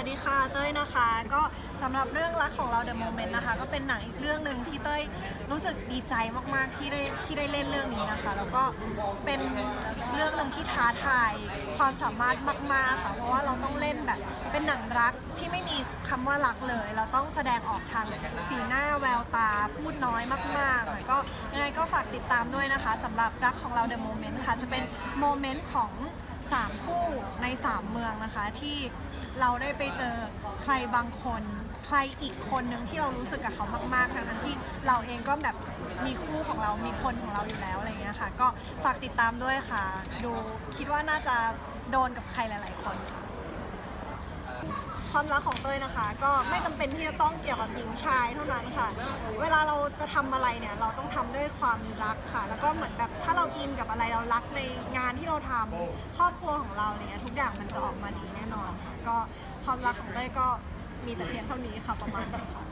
ัสดีค่ะ เต้ยนะคะ ก็สำหรับเรื่องรักของเรา The Moment นะคะ ก็เป็นหนังอีกเรื่องหนึ่งที่เต้ยรู้สึกดีใจมากๆที่ได้ที่ได้เล่นเรื่องนี้นะคะ แล้วก็เป็นอีกเรื่องหนึ่งที่ท้าทายความสามารถมากๆค่ะเพราะว่าเราต้องเล่นแบบเป็นหนังรักที่ไม่มีคำว่ารักเลย เราต้องแสดงออกทางสีหน้าแววตาพูดน้อยมากๆค่ะก็ยังไงก็ฝากติดตามด้วยนะคะสำหรับรักของเรา The Moment ค่ะจะเป็นโมเมนต์ของสามคู่ในสามเมืองนะคะที่ เราได้ไปเจอใครบางคน ใครอีกคนหนึ่งที่เรารู้สึกกับเขามากๆ ทั้งๆที่เราเองก็แบบมีคู่ของเรามีคนของเราอยู่แล้วอะไรเงี้ยค่ะ ก็ฝากติดตามด้วยค่ะ ดูคิดว่าน่าจะโดนกับใครหลาย ๆ คน ความรักของเต้ยนะคะ ก็ไม่จำเป็นที่จะต้องเกี่ยวกับหญิงชายเท่านั้นค่ะ เวลาเราจะทำอะไรเนี่ยเราต้องทำด้วยความรักค่ะ แล้วก็เหมือนแบบถ้าเราอินกับอะไรเรารักในงานที่เราทำครอบครัวของเราเนี่ยทุกอย่างมันจะออกมาดีแน่นอนค่ะ ก็ความรักของเต้ยก็มีแต่เพียงเท่านี้ค่ะประมาณนี้ค่ะ